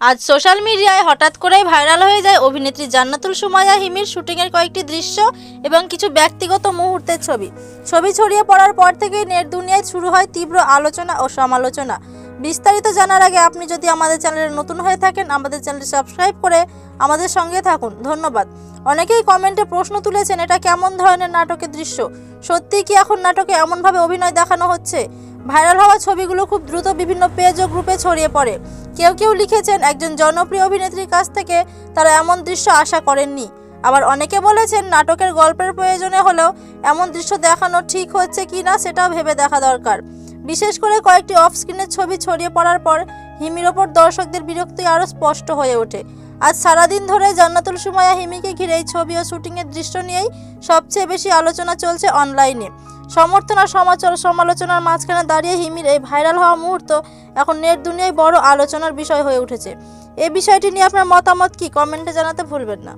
আজ সোশ্যাল মিডিয়ায় হঠাৎ করেই ভাইরাল হয়ে যায় অভিনেত্রী জান্নাতুল সুমাইয়া হিমির শুটিংয়ের কয়েকটি দৃশ্য এবং কিছু ব্যক্তিগত মুহূর্তের ছবি। ছবি ছড়িয়ে পড়ার পর থেকেই নেট দুনিয়ায় শুরু হয় তীব্র আলোচনা ও সমালোচনা। বিস্তারিত জানার আগে আপনি যদি আমাদের চ্যানেলে নতুন হয়ে থাকেন, আমাদের চ্যানেলটি সাবস্ক্রাইব করে আমাদের সঙ্গে থাকুন। ধন্যবাদ। অনেকেই কমেন্টে প্রশ্ন তুলেছেন, এটা কেমন ধরনের নাটকের দৃশ্য? সত্যিই কি এখন নাটকে এমনভাবে অভিনয় দেখানো হচ্ছে? ভাইরাল হওয়া ছবিগুলো খুব দ্রুত বিভিন্ন পেজ ও গ্রুপে ছড়িয়ে পড়ে। কেউ কেউ লিখেছেন, একজন জনপ্রিয় অভিনেত্রীর কাছ থেকে তারা এমন দৃশ্য আশা করেননি। আবার অনেকে বলেছেন, নাটকের গল্পের প্রয়োজনে হলেও এমন দৃশ্য দেখানো ঠিক হচ্ছে কি না সেটাও ভেবে দেখা দরকার। বিশেষ করে কয়েকটি অফ স্ক্রিনের ছবি ছড়িয়ে পড়ার পর হিমির ওপর দর্শকদের বিরক্তি আরও স্পষ্ট হয়ে ওঠে। আজ সারাদিন ধরে জান্নাতুল সুমাইয়া হিমিকে ঘিরে এই ছবি ও শুটিংয়ের দৃশ্য নিয়েই সবচেয়ে বেশি আলোচনা চলছে অনলাইনে। সমর্থন আর সমাচার সমালোচনার মাঝখানে দাঁড়িয়ে হিমির এই ভাইরাল হওয়া মুহূর্ত এখন নেট দুনিয়ায় বড় আলোচনার বিষয় হয়ে উঠেছে। এই বিষয়টি নিয়ে আপনার মতামত কি? কমেন্টে জানাতে ভুলবেন না।